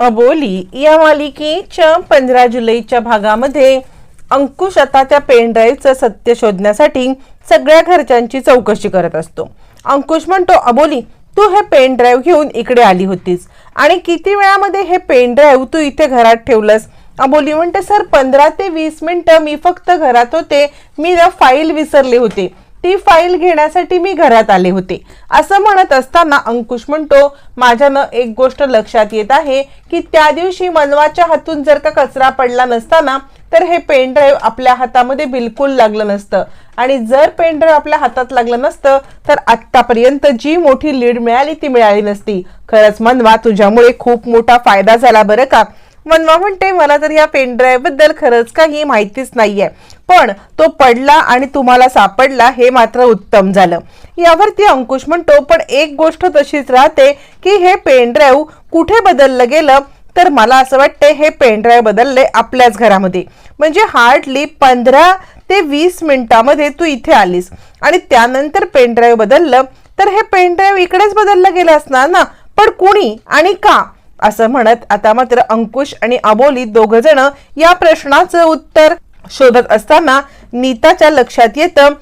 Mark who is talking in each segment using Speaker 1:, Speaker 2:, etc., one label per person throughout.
Speaker 1: अबोली या मालिकेच्या पंधरा जुलैच्या भागामध्ये अंकुश आता त्या पेनड्राईव्हचं सत्य शोधण्यासाठी सगळ्या घरच्यांची चौकशी करत असतो. अंकुश म्हणतो अबोली तू हे पेन ड्राईव्ह घेऊन इकडे आली होतीस आणि किती वेळामध्ये हे पेन ड्राईव्ह तू इथे घरात ठेवलंस? अबोली म्हणते सर पंधरा ते वीस मिनटं मी फक्त घरात होते. मी ना फाईल विसरले होते. ती फाईल घेण्यासाठी मी घरात आले होते. असं म्हणत असताना अंकुश म्हणतो माझ्यानं एक गोष्ट लक्षात येत आहे की त्या दिवशी मनवाच्या हातून जर का कचरा पडला नसताना तर हे पेन ड्राईव्ह आपल्या हातामध्ये बिलकुल लागलं नसतं. आणि जर पेन ड्राईव्ह आपल्या हातात लागलं नसतं तर आत्तापर्यंत जी मोठी लीड मिळाली ती मिळाली नसती. खरंच मनवा तुझ्यामुळे खूप मोठा फायदा झाला बरं का? मनवा म्हणते मला तर या पेन ड्राईव्हबद्दल खरंच काही माहितीच नाहीये. पण तो पडला आणि तुम्हाला सापडला हे मात्र उत्तम झालं. यावरती अंकुश म्हणतो पण एक गोष्ट तशीच राहते की हे पेन ड्राईव्ह कुठे बदललं गेलं? तर मला असं वाटते हे पेन ड्राईव्ह बदलले आपल्याच घरामध्ये. म्हणजे हार्डली पंधरा ते वीस मिनिटामध्ये तू इथे आलीस आणि त्यानंतर पेन ड्राईव्ह बदललं तर हे पेन ड्राईव्ह इकडेच बदललं गेलं असणार ना? पण कुणी आणि का? असं म्हणत आता मात्र अंकुश आणि अबोली दोघ जण या प्रश्नाचं उत्तर शोधत असताना नीताच्या लक्षात येतं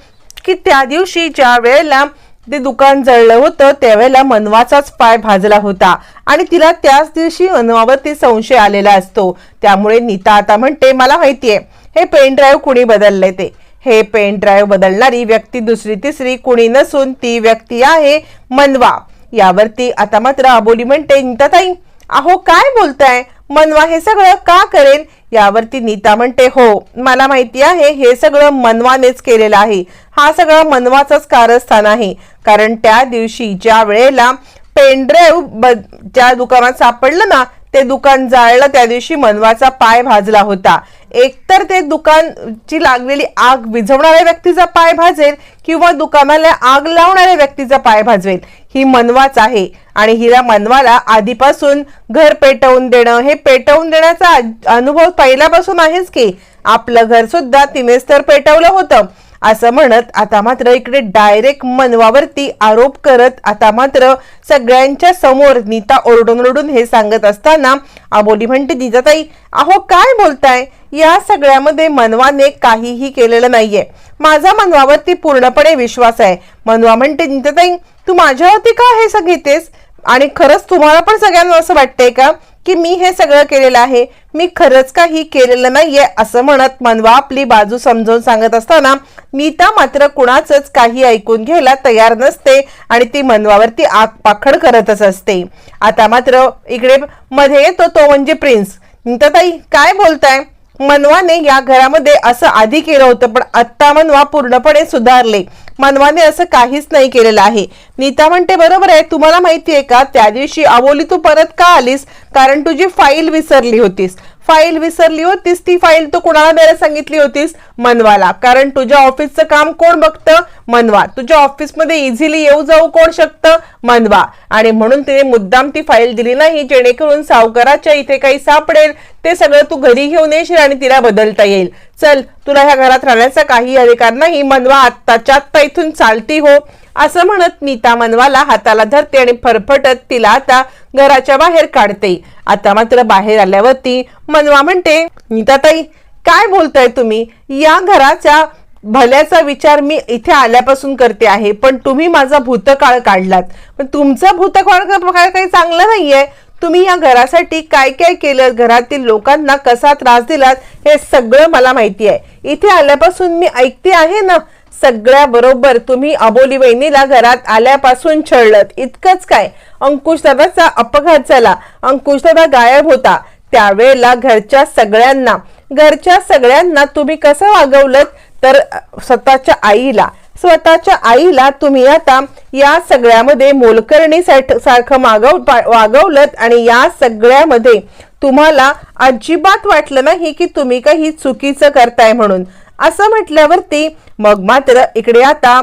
Speaker 1: की त्या दिवशी ज्या वेळेला ते दुकान जळलं होतं त्यावेळेला मनवाचाच पाय भाजला होता. आणि तिला त्याच दिवशी मनवावरती संशय आलेला असतो. त्यामुळे नीता आता म्हणते मला माहितीये हे पेन ड्राईव्ह कुणी बदलले ते? हे पेन ड्राईव्ह बदलणारी व्यक्ती दुसरी तिसरी कुणी नसून ती व्यक्ती आहे मनवा. यावरती आता मात्र अबोली म्हणते नीताताई अहो काय बोलताय? मनवा हे सगळं का करेन? यावरती नीता म्हणते हो मला माहिती आहे हे सगळं मनवानेच केलेलं आहे. हा सगळा मनवाचाच कारस्थान आहे. कारण त्या दिवशी ज्या वेळेला पेनड्राईव्ह ज्या दुकानात सापडलं ना ते दुकान जाळलं त्या दिवशी मनवाचा पाय भाजला होता. एकतर ते दुकानची लागलेली आग विझवणाऱ्या व्यक्तीचा पाय भाजेल किंवा दुकानाला आग लावणाऱ्या व्यक्तीचा पाय भाजवेल ही मनवाच आहे. आणि हिला मनवाला आधीपासून घर पेटवून देणं हे पेटवून देण्याचा अनुभव पहिल्यापासून आहेच की आपलं घर सुद्धा तिनेच तर पेटवलं होतं. असं म्हणत आता मात्र इकडे डायरेक्ट मनवावरती आरोप करत आता मात्र सगळ्यांच्या समोर नीता ओरडून ओरडून हे सांगत असताना आबोली म्हणते जिजाताई अहो काय बोलताय? या सगळ्यामध्ये मनवाने काहीही केलेलं नाहीये. माझा मनवावरती पूर्णपणे विश्वास आहे. मनवा म्हणते जिजाताई तू माझ्यावरती का हे घेतेस आणि खरंच तुम्हाला पण सगळ्यांना असं वाटतंय का? की मी हे सगळं केलेलं आहे. मी खरंच काही केलेलं नाहीये असं म्हणत मनवा आपली बाजू समजावून सांगत असताना नीता मात्र कुणाचंच काही ऐकून घ्यायला तयार नसते आणि ती मनवावरती आग पाखड करतच असते. आता मात्र इकडे मध्ये येतो तो म्हणजे प्रिन्स. नीताताई काय बोलताय? मनवाने या घरामध्ये असं आधी केलं होतं पण आत्ता मनवा पूर्णपणे सुधारले. मनवाने असं काहीच नाही केलेलं आहे. नीता म्हणते बरोबर आहे तुम्हाला माहिती आहे का? त्या दिवशी अबोली तू परत का आलीस? कारण तुझी फाईल विसरली होतीस. फाईल विसरली होतीस ती फाईल तू कुणाला द्यायला सांगितली होतीस? मनवाला. कारण तुझ्या ऑफिसचं काम कोण बघतं? मनवा. तुझ्या ऑफिसमध्ये इझिली येऊ जाऊ कोण शकतं? मनवा. आणि म्हणून तिने मुद्दाम ती फाईल दिली नाही जेणेकरून सावकाराच्या इथे काही सापडेल. ते सगळं तू घरी घेऊन येशील आणि तिला बदलता येईल. चल तुला ह्या घरात राहण्याचा काही अधिकार नाही. मनवा आत्ताच्या आत्ता इथून चालती हो. असं म्हणत नीता मनवाला हाताला धरते आणि फरफटत तिला आता घराच्या बाहेर काढते. आता मात्र बाहेर आल्यावरती मनवा म्हणते नीताताई काय बोलताय तुम्ही? या घराच्या भल्याचा विचार मी इथे आल्यापासून करते आहे पण तुम्ही माझा भूतकाळ काढलात. पण तुमचा भूतकाळ काही चांगलं नाहीये. तुम्ही या घरासाठी काय काय केलं? घरातील लोकांना कसा त्रास दिलात? हे सगळं मला माहिती आहे इथे आल्यापासून मी ऐकते आहे ना सगळ्या बरोबर तुम्ही अबोली वहिनीला घरात आल्यापासून छळलत. इतकंच काय? अंकुशदादाचा अपघात झाला. अंकुशदादा गायब होता. त्यावेळेला घरच्या सगळ्यांना घरच्या सगळ्यांना तुम्ही कसं वागवलं तर स्वतःच्या आईला. स्वतःच्या आईला तुम्ही आता या सगळ्यामध्ये मोलकर्णी सारखं मागव वागवलत आणि या सगळ्यामध्ये तुम्हाला अजिबात वाटलं नाही की तुम्ही काही चुकीचं करताय म्हणून. असं म्हटल्यावरती मग मात्र इकडे आता.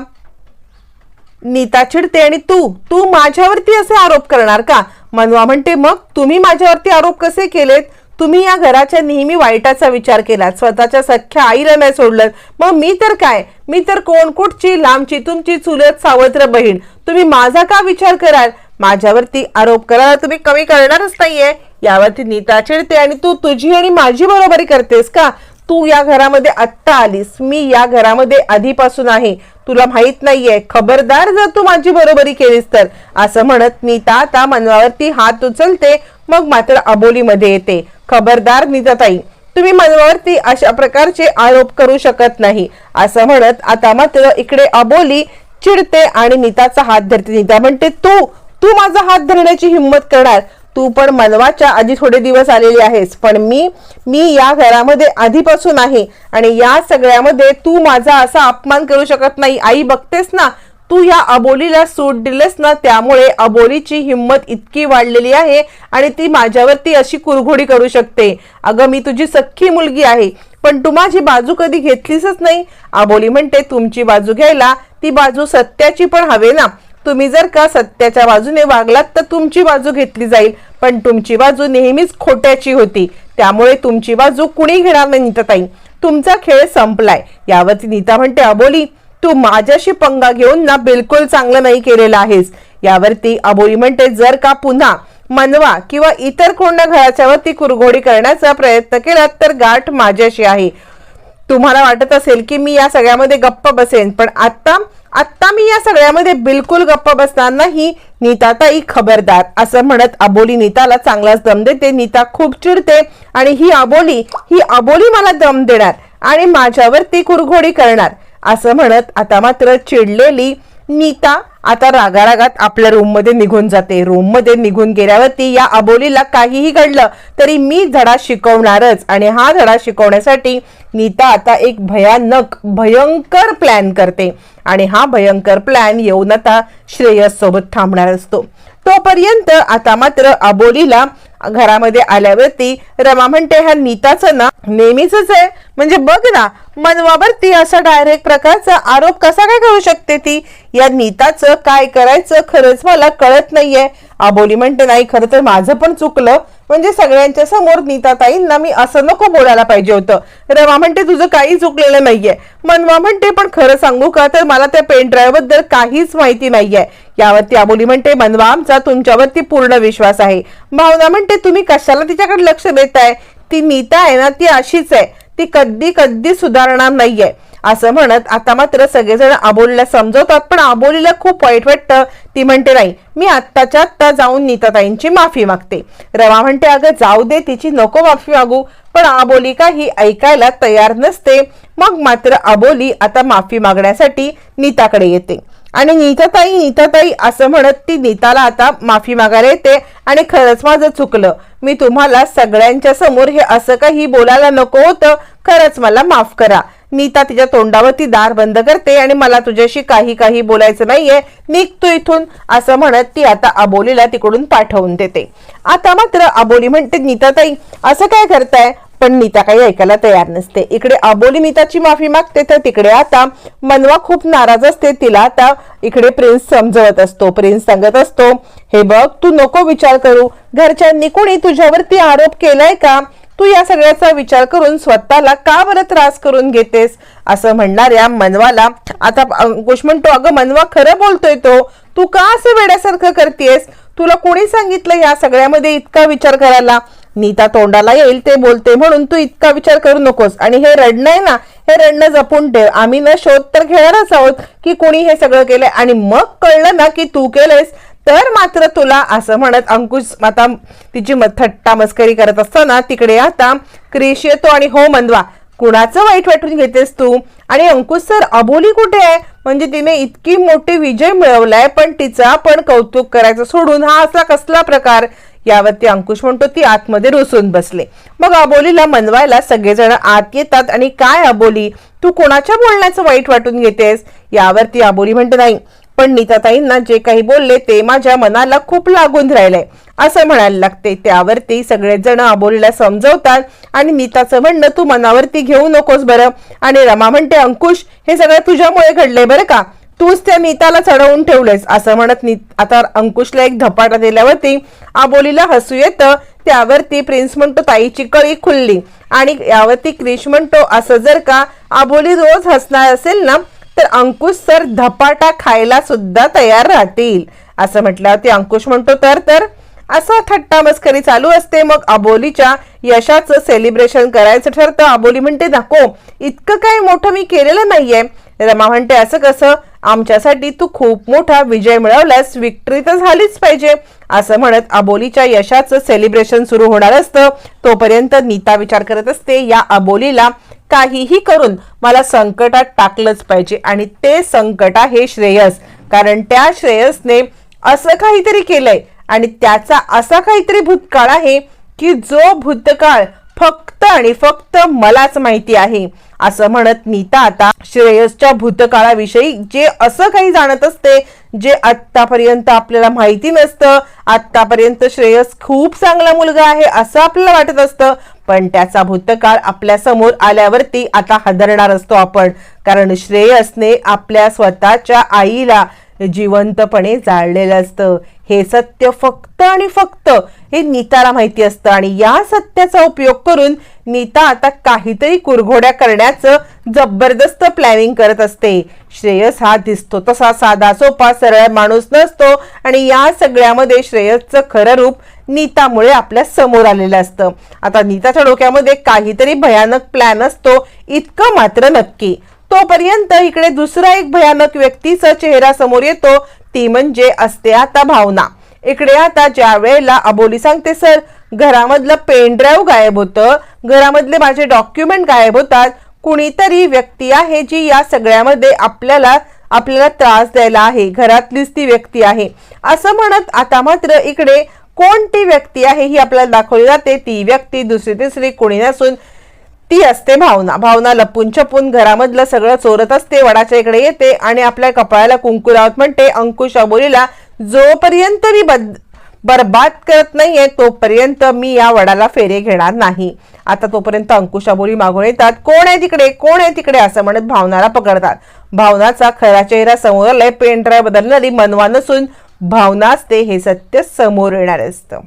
Speaker 1: नीता चिडते आणि तू तू माझ्यावरती असे आरोप करणार का? मनवा म्हणते मग तुम्ही माझ्यावरती आरोप कसे केलेत? तुम्ही या घराच्या नेहमी वाईटाचा विचार केला स्वतःच्या सख्या आईला नाही सोडलं मग मी तर काय? मी तर कोण कुठची लांबची तुमची चुलत सावत्र बहीण. तुम्ही माझा का विचार कराल? माझ्यावरती आरोप करायला तुम्ही कमी करणारच नाहीये. यावरती नीता चिडते आणि तू तुझी आणि माझी बरोबरी करतेस का? तू या घरामध्ये आत्ता आलीस. मी या घरामध्ये आधीपासून आहे. तुला माहीत नाहीये. खबरदार जर तू माझी बरोबरी केलीस तर. असं म्हणत नीता आता मनवावरती हात उचलते. मग मात्र अबोलीमध्ये येते. खबरदार नीताताई तुम्ही मनवावरती अशा प्रकारचे आरोप करू शकत नाही. असं म्हणत आता मात्र इकडे अबोली चिडते आणि नीताचा हात धरते. नीता म्हणते तू तू माझा हात धरण्याची हिंमत करणार. तू पण मनवाच्या आधी थोडे दिवस आलेली आहेस पण मी मी या घरामध्ये आधीपासून आहे आणि या सगळ्यामध्ये तू माझा असा अपमान करू शकत नाही. आई बघतेस ना तू या अबोलीला सूट दिलेस ना त्यामुळे अबोलीची हिंमत इतकी वाढलेली आहे आणि ती माझ्यावरती अशी कुरघोडी करू शकते. अगं मी तुझी सख्खी मुलगी आहे पण तू माझी बाजू कधी घेतलीसच नाही. अबोली म्हणते तुमची बाजू घ्यायला ती बाजू सत्याची पण हवे ना. तुम्ही जर का सत्याच्या बाजूने वागलात तर तुमची बाजू घेतली जाईल. पण तुमची बाजू नेहमीच खोट्याची होती. त्यामुळे तुमची बाजू कुणी घेणार नाही नीताताई तुमचा खेळ संपलाय. यावरती नीता म्हणते अबोली तू माझ्याशी पंगा घेऊन ना बिलकुल चांगलं नाही केलेलं आहेस. यावरती अबोली म्हणते जर का पुन्हा मनवा किंवा इतर कोणा घराच्या वरती कुरघोडी करण्याचा प्रयत्न केला तर गाठ माझ्याशी आहे. तुम्हाला वाटत असेल की मी या सगळ्यामध्ये गप्प बसेन पण आता आत्ता मी या सगळ्यामध्ये बिलकुल गप्प बसणार नाही. नीताताई खबरदार असं म्हणत अबोली नीताला चांगलाच दम देते. नीता खूप चिडते आणि ही अबोली ही अबोली मला दम देणार आणि माझ्यावर ती कुरघोडी करणार असं म्हणत आता मात्र चिडलेली नीता आता रागारागात आपल्या रूममध्ये निघून जाते. रूममध्ये निघून गेल्यावरती या अबोलीला काहीही घडलं तरी मी धडा शिकवणारच. आणि हा धडा शिकवण्यासाठी नीता आता एक भयानक भयंकर प्लॅन करते. आणि हा भयंकर प्लॅन येऊन आता श्रेयस सोबत थांबणार असतो. तोपर्यंत आता मात्र अबोलीला घरामध्ये आल्यावरती रमा म्हणते ह्या नीताचं ना नेहमीच आहे. म्हणजे बघ ना मनवावरती असा डायरेक्ट प्रकारचा आरोप कसा काय करू शकते ती? या नीताचं काय करायचं खरंच मला कळत नाहीये. आबोली म्हणते नाही खरं तर माझं पण चुकलं. म्हणजे सगळ्यांच्या समोर नीताताईंना मी असं नको बोलायला पाहिजे होतं. रमा म्हणते तुझं काही चुकलेलं नाहीये. मनवा म्हणते पण खरं सांगू का? तर मला त्या पेन ड्राईव्हबद्दल काहीच माहिती नाहीये. यावरती आबोली म्हणते मनवा आमचा तुमच्यावरती पूर्ण विश्वास आहे. भावना म्हणते तुम्ही कशाला तिच्याकडे लक्ष देताय? ती नीता आहे ना ती अशीच आहे. ती कधी कधी सुधारणार नाहीये. असं म्हणत आता मात्र सगळेजण आबोलीला समजवतात पण आबोलीला खूप वाईट वाटतं. ती म्हणते नाही मी आत्ताच्या आत्ता जाऊन नीताताईंची माफी मागते. रमा म्हणते अगं जाऊ दे तिची नको माफी मागू. पण आबोली काही ऐकायला तयार नसते. मग मात्र आबोली आता माफी मागण्यासाठी नीताकडे येते. आणि नीताताई नीताताई असं म्हणत ती नीताला आता माफी मागायला येते. आणि खरंच माझं चुकलं. मी तुम्हाला सगळ्यांच्या समोर हे असं काही बोलायला नको होतं. खरंच मला माफ करा. नीता तिच्या तोंडावरती दार बंद करते आणि मला तुझ्याशी काही काही बोलायचं नाहीये. निघतो इथून असं म्हणत ती आता अबोलीला तिकडून पाठवून देते. आता मात्र अबोली म्हणते नीताताई असं काय करताय? पण नीता काही ऐकायला तयार नसते. इकडे अबोली नीताची माफी मागते तर तिकडे आता मनवा खूप नाराज असते. तिला आता इकडे प्रिन्स समजवत असतो प्रिन्स सांगत असतो हे बघ तू नको विचार करू. घरच्यांनी कोणी तुझ्यावरती आरोप केलाय का? तू या सगळ्याचा विचार करून स्वतःला का बरं त्रास करून घेतेस? असं म्हणणाऱ्या मनवाला आता अंकुश म्हणतो अगं मनवा खरं बोलतोय तो. तू का असं वेड्यासारखं करतेस? तुला कोणी सांगितलं या सगळ्यामध्ये इतका विचार करायला? नीता तोंडाला येईल ते बोलते म्हणून तू इतका विचार करू नकोस. आणि हे रडणं आहे ना हे रडणं जपून ठेव. आम्ही न शोध तर घेणारच आहोत की कोणी हे सगळं केलंय. आणि मग कळलं ना की तू केलंयस. तर मात्र तुला असं म्हणत अंकुश आता तिची म- थट्टा मस्करी करत असताना तिकडे आता क्रिश येतो आणि हो मनवा कुणाचं वाईट वाटून घेतेस तू? आणि अंकुश सर अबोली कुठे आहे? म्हणजे तिने इतकी मोठी विजय मिळवलाय पण तिचा पण कौतुक करायचं सोडून हा असा कसला प्रकार? यावरती अंकुश म्हणतो ती आतमध्ये रुसून बसले. मग अबोलीला मनवायला सगळेजण आत येतात आणि काय अबोली तू कोणाच्या बोलण्याचं वाईट वाटून घेतेस? यावरती अबोली म्हणते नाही पण नीताताईंना जे काही बोलले ते माझ्या मनाला खूप लागून राहिलंय. असं म्हणायला लागते. त्यावरती सगळेजण अबोलीला समजवतात आणि नीताचं म्हणणं तू मनावरती घेऊ नकोस बरं. आणि रमा म्हणते अंकुश हे सगळं तुझ्यामुळे घडलंय बरं का? तूच त्या नीताला चढवून ठेवलेस असं म्हणत नीत आता अंकुशला एक धपाटा दिल्यावरती आबोलीला हसू येतं. त्यावरती प्रिन्स म्हणतो ताईची कळी खुलली. आणि यावरती क्रिश म्हणतो असं जर का आबोली रोज हसणार असेल ना तर अंकुश सर धपाटा खायला सुद्धा तयार राहतील असं म्हटल्यावरती अंकुश म्हणतो तर तर असं थट्टा मस्करी चालू असते मग अबोलीच्या यशाचं सेलिब्रेशन करायचं ठरतं. अबोली म्हणते नको इतकं काही मोठं मी केलेलं नाहीये. रमा म्हणते असं कसं? आमच्यासाठी तू खूप मोठा विजय मिळवल्यास विक्ट्री तर झालीच पाहिजे. असं म्हणत अबोलीच्या यशाचं सेलिब्रेशन सुरू होणार असतं. तोपर्यंत नीता विचार करत असते या अबोलीला काहीही करून मला संकटात टाकलंच पाहिजे आणि ते संकट आहे श्रेयस. कारण त्या श्रेयसने असं काहीतरी केलंय आणि त्याचा असा काहीतरी भूतकाळ आहे की जो भूतकाळ फक्त आणि फक्त मलाच माहिती आहे. असं म्हणत नीता आता श्रेयसच्या भूतकाळाविषयी जे असं काही जाणत असते जे आतापर्यंत आपल्याला माहिती नसतं. आतापर्यंत श्रेयस खूप चांगला मुलगा आहे असं आपल्याला वाटत असतं. पण त्याचा भूतकाळ आपल्यासमोर आल्यावरती आता हादरणार असतो आपण. कारण श्रेयसने आपल्या स्वतःच्या आईला जिवंतपणे जाळलेलं असतं. हे सत्य फक्त आणि फक्त हे नीताला माहिती असतं. आणि या सत्याचा उपयोग करून नीता आता काहीतरी कुरघोड्या करण्याचं जबरदस्त प्लॅनिंग करत असते. श्रेयस हा दिसतो तसा साधा सोपा सरळ माणूस नसतो. आणि या सगळ्यामध्ये श्रेयसचं खरं रूप नीतामुळे आपल्यासमोर आलेलं असतं. आता नीताच्या डोक्यामध्ये काहीतरी भयानक प्लॅन असतो. इतकं मात्र नक्की. तोपर्यंत इकडे दुसरा एक भयानक व्यक्तीचा चेहरा समोर येतो. ती म्हणजे असते आता भावना. इकडे आता ज्या वेळेला अबोली सांगते सर घरामधलं पेन ड्राईव्ह गायब होतं. घरामधले माझे डॉक्युमेंट गायब होतात. कुणीतरी व्यक्ती आहे जी या सगळ्यामध्ये आपल्याला आपल्याला त्रास द्यायला आहे. घरातलीच ती व्यक्ती आहे. असं म्हणत आता मात्र इकडे कोणती व्यक्ती आहे ही आपल्याला दाखवली जाते. ती व्यक्ती दुसरी तिसरी कोणी नसून ती असते भावना. भावना लपून छपून घरामधलं सगळं चोरत असते वडाच्या इकडे येते आणि आपल्या कपाळाला कुंकू लावत म्हणते अंकुश अबोलीला जोपर्यंत मी बद बरबाद करत नाहीये तोपर्यंत मी या वडाला फेरे घेणार नाही. आता तोपर्यंत अंकुश अबोली मागून येतात कोण आहे तिकडे? कोण आहे तिकडे? असं म्हणत भावनाला पकडतात. भावनाचा खरा चेहरा समोर आलाय पेन ड्राय बदलणारी मनवा नसून भावना असते हे सत्य समोर येणार असतं.